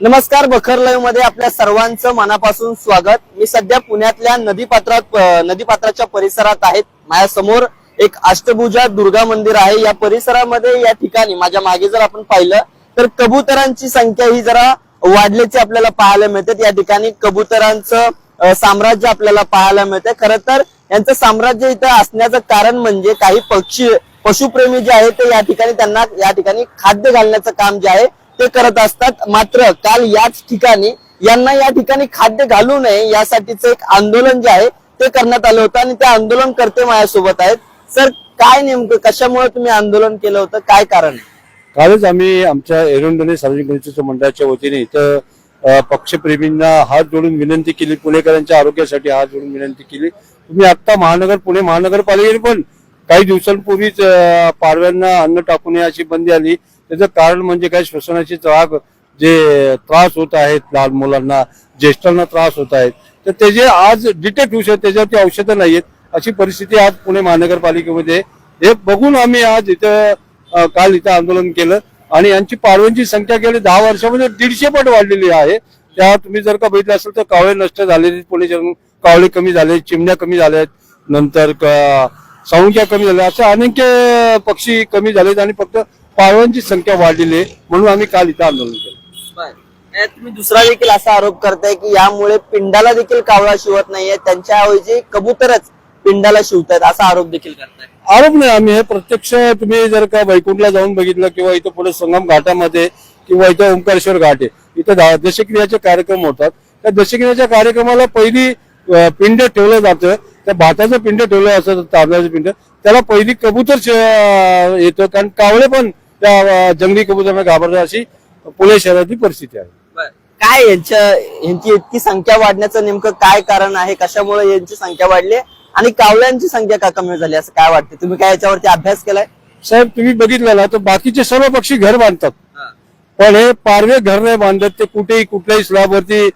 नमस्कार बखर लाईव्हमध्ये आपल्या सर्वांचं मनापासून स्वागत. मी सध्या पुण्यातल्या नदीपात्रात नदीपात्राच्या परिसरात आहेत. माझ्यासमोर एक अष्टभुजा दुर्गा मंदिर आहे. या परिसरामध्ये या ठिकाणी माझ्या मागे जर आपण पाहिलं तर कबुतरांची संख्या ही जरा वाढल्याची आपल्याला पाहायला मिळते. या ठिकाणी कबुतरांचं साम्राज्य आपल्याला पाहायला मिळते. खर तर यांचं साम्राज्य इथं असण्याचं कारण म्हणजे काही पक्षी पशुप्रेमी जे आहेत ते या ठिकाणी त्यांना या ठिकाणी खाद्य घालण्याचं काम जे आहे ते करत असतात. मात्र काल याच ठिकाणी यांना या ठिकाणी खाद्य घालू नये यासाठीचं एक आंदोलन जे आहे ते करण्यात आलं होतं आणि ते आंदोलन करते माझ्यासोबत आहेत. सर काय नेमकं कशामुळे तुम्ही आंदोलन केलं होतं? काय कारण? कालच आम्ही आमच्या एरंडोने सार्वजनिक गणेशोत्सव मंडळाच्या वतीने इथं पक्षप्रेमींना हात जोडून विनंती केली. पुणेकरांच्या आरोग्यासाठी हात जोडून विनंती केली. तुम्ही आता महानगर पुणे महानगरपालिकेने पण काही दिवसांपूर्वीच पारव्यांना अन्न टाकू नये अशी बंदी आली. त्याचं कारण म्हणजे काय? श्वसनाची त्राग जे त्रास होत आहेत लहान मुलांना ज्येष्ठांना त्रास होत आहेत तर त्याचे आज डिटेक्ट होऊ शकते त्याच्यावरती औषधं नाहीयेत अशी परिस्थिती आज पुणे महानगरपालिकेमध्ये हे बघून आम्ही आज इथं काल इथं आंदोलन केलं आणि यांची पाडव्यांची संख्या गेली दहा वर्षामध्ये दीडशे पट वाढलेली आहे. त्या तुम्ही जर का बघितलं असेल तर कावळे नष्ट झालेले पुणे शहरातून कावळे कमी झाले चिमण्या कमी झाल्यात नंतर क- संख्या कमी झाल्या असे अनेक पक्षी कमी झालेत आणि फक्त पारवांची संख्या वाढलेली आहे म्हणून आम्ही काल इथं आंदोलन केलं. तुम्ही दुसरा देखील असा आरोप करताय की यामुळे पिंडाला देखील कावळा शिवत नाहीये त्यांच्या ऐवजी कबूतरच पिंडाला शिवतात असा आरोप देखील करताय. आरोप नाही आम्ही हे प्रत्यक्ष तुम्ही जर का वैकुंठला जाऊन बघितलं किंवा इथं पुढे संगम घाटामध्ये किंवा इथं ओंकारेश्वर घाट आहे इथं दा- दशक्रियाचे कार्यक्रम होतात. त्या दशक्रियाच्या कार्यक्रमाला पहिली अं, पिंड ठेवलं जातं. त्या भाताचं पिंड ठेवलं असं तांदळाचं पिंड त्याला पहिली कबूतर श- अं, येतं. कारण कावळे पण त्या जंगली कबुतरांना घाबरतात अशी पुणे शहरातली परिस्थिती आहे. काय यांच्या यांची इतकी संख्या वाढण्याचं नेमकं काय कारण आहे? कशामुळे यांची संख्या वाढली? आणि कावळ्यांची संख्या का कमी झाली असं काय वाटतं? तुम्ही काय याच्यावरती अभ्यास केलाय? साहेब तुम्ही बघितलं ना तर बाकीचे सर्व पक्षी घर बांधतात. पण हे पारवे घर नाही बांधत ते कुठेही कुठल्याही स्लॅबवरती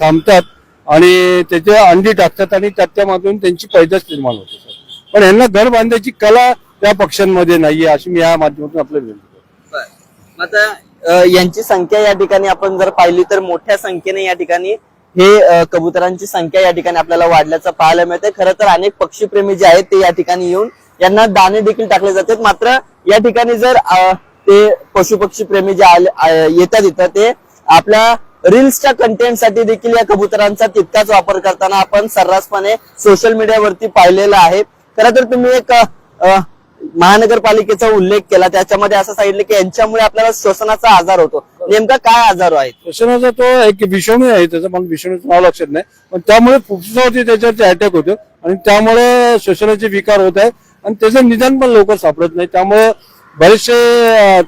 थांबतात आणि त्याचे अंडी टाकतात आणि त्याच्यामधून त्यांची पैदास निर्माण होते सर. पण यांना घर बांधायची कला त्या पक्ष्यांमध्ये नाहीये अशी मी या माध्यमातून आपल्याला विनंती करतो. आता यांची संख्या या ठिकाणी आपण जर पाहिली तर मोठ्या संख्येने या ठिकाणी हे कबुतरांची संख्या या ठिकाणी आपल्याला वाढल्याचं पाहायला मिळते खरं तर अनेक पक्षीप्रेमी जे आहेत ते या ठिकाणी येऊन यांना दाणे देखील टाकले जातात. मात्र या ठिकाणी जर ते पशुपक्षी प्रेमी जे आले- येतात इथं ते आपल्या रील्सच्या कंटेंटसाठी देखील या कबुतरांचा तितकाच वापर करताना आपण सर्रासपणे सोशल मीडियावरती पाहिलेलं आहे. खरं तर तुम्ही एक महानगरपालिकेचा उल्लेख केला. त्याच्यामध्ये असं सांगितलं की यांच्यामुळे आपल्याला श्वसनाचा आजार होतो. नेमका काय आजार आहे? श्वसनाचा तो एक विषाणू आहे. त्याचं मला विषाणूचं नाव लक्षात नाही. पण त्यामुळे फुफ्फुसावरती त्याच्यावरती अटॅक होतो. आणि त्यामुळे श्वसनाचे विकार होत आहे आणि त्याचं निदान पण लवकर सापडत नाही. त्यामुळे बरेचसे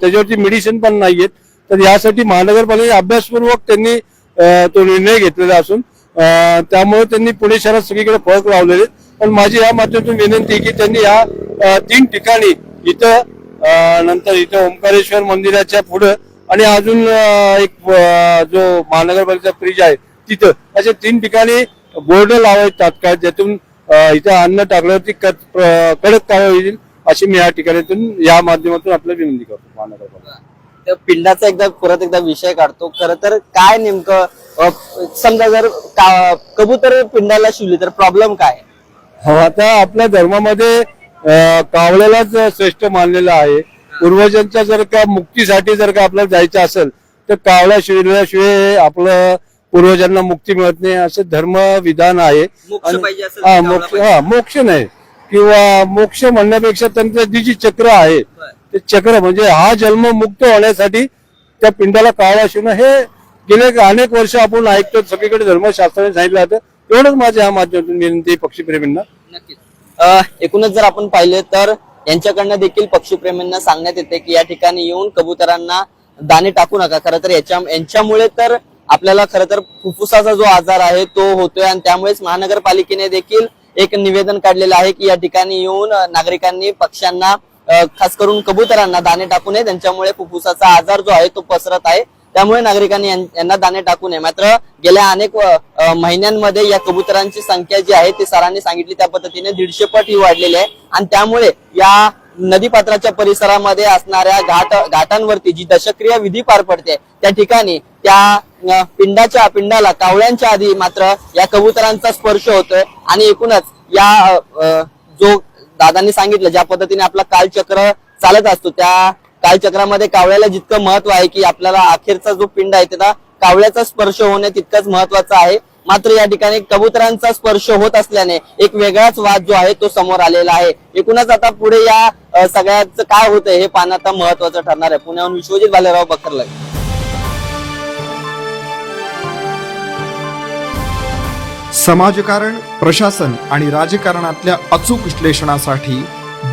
त्याच्यावरती मेडिसिन पण नाहीयेत. तर यासाठी महानगरपालिका अभ्यासपूर्वक त्यांनी तो निर्णय घेतलेला असून त्यामुळे त्यांनी पुणे शहरात सगळीकडे फळक लावलेले आहेत. पण माझी या माध्यमातून विनंती आहे की त्यांनी या तीन ठिकाणी इथं नंतर इथं ओंकारेश्वर मंदिराच्या पुढं आणि अजून एक जो महानगरपालिका फ्रीज आहे तिथं अशा तीन ठिकाणी बोर्ड लावायचे तात्काळ ज्यातून इथं अन्न टाकल्यावरती कट- कडक कारवाई होईल अशी मी या ठिकाणीतून या माध्यमातून आपल्याला विनंती करतो महानगरपालिका त्या पिंडाचा एकदा परत एकदा विषय काढतो. खर तर काय नेमकं समजा जर का- कबूतर पिंडाला शिवली तर प्रॉब्लेम काय? आता आपल्या धर्मामध्ये कावळ्यालाच श्रेष्ठ मानलेलं आहे. पूर्वजांच्या जर का मुक्तीसाठी जर का आपल्याला जायचं असेल तर कावळा शिवल्याशिवाय आपलं पूर्वजांना मुक्ती मिळत नाही असं धर्म विधान आहे. हा मोक्ष हा मोक्ष नाही. किंवा मोक्ष म्हणण्यापेक्षा त्यांचं जी जी चक्र आहे ते चक्र म्हणजे हा जन्म मुक्त होण्यासाठी त्या पिंडाला कावळा शिवणं हे गेले अनेक वर्ष आपण ऐकतो सगळीकडे धर्मशास्त्राने सांगितलं जातं. एवढंच माझ्या माध्यमातून विनंती पक्षीप्रेमींना. नक्कीच. एकूणच जर आपण पाहिले तर यांच्याकडनं देखील पक्षीप्रेमींना सांगण्यात येते की या ठिकाणी येऊन कबुतरांना दाणे टाकू नका. खरं तर याच्या यांच्यामुळे तर आपल्याला खरं तर फुफ्फुसाचा जो आजार आहे तो होतोय आणि त्यामुळेच महानगरपालिकेने देखील एक निवेदन काढलेलं आहे की या ठिकाणी येऊन नागरिकांनी पक्ष्यांना खास करून कबुतरांना दाणे टाकू नये. त्यांच्यामुळे फुफ्फुसाचा आजार जो आहे तो पसरत आहे. त्यामुळे नागरिकांनी यांना दाणे टाकू नये. मात्र गेल्या अनेक महिन्यांमध्ये या कबुतरांची संख्या जी आहे ती सरांनी सांगितली. त्या पद्धतीने दीडशे पट ही वाढलेली आहे. आणि त्यामुळे या नदीपात्राच्या परिसरामध्ये असणाऱ्या घाट घाटांवरती जी दशक्रिया विधी पार पडते त्या ठिकाणी त्या पिंडाच्या पिंडाला कावळ्यांच्या आधी मात्र या कबुतरांचा स्पर्श होतोय. आणि एकूणच या जो दादांनी सांगितलं ज्या पद्धतीने आपला कालचक्र चालत असतो त्या कालचक्रामध्ये कावळ्याला जितकं महत्त्व आहे की आपल्याला अखेरचा जो पिंड आहे त्याला कावळ्याचा स्पर्श होणे तितकंच महत्वाचं आहे. मात्र या ठिकाणी कबुतरांचा स्पर्श होत असल्याने एक वेगळाच वाद जो आहे तो समोर आलेला आहे. एकूणच आता पुढे या सगळ्याच सगळ्याचं काय होतंय हे पाहणं आता महत्वाचं ठरणार आहे. पुण्याहून विश्वजित भालेराव बखरला समाजकारण प्रशासन आणि राजकारणातल्या अचूक विश्लेषणासाठी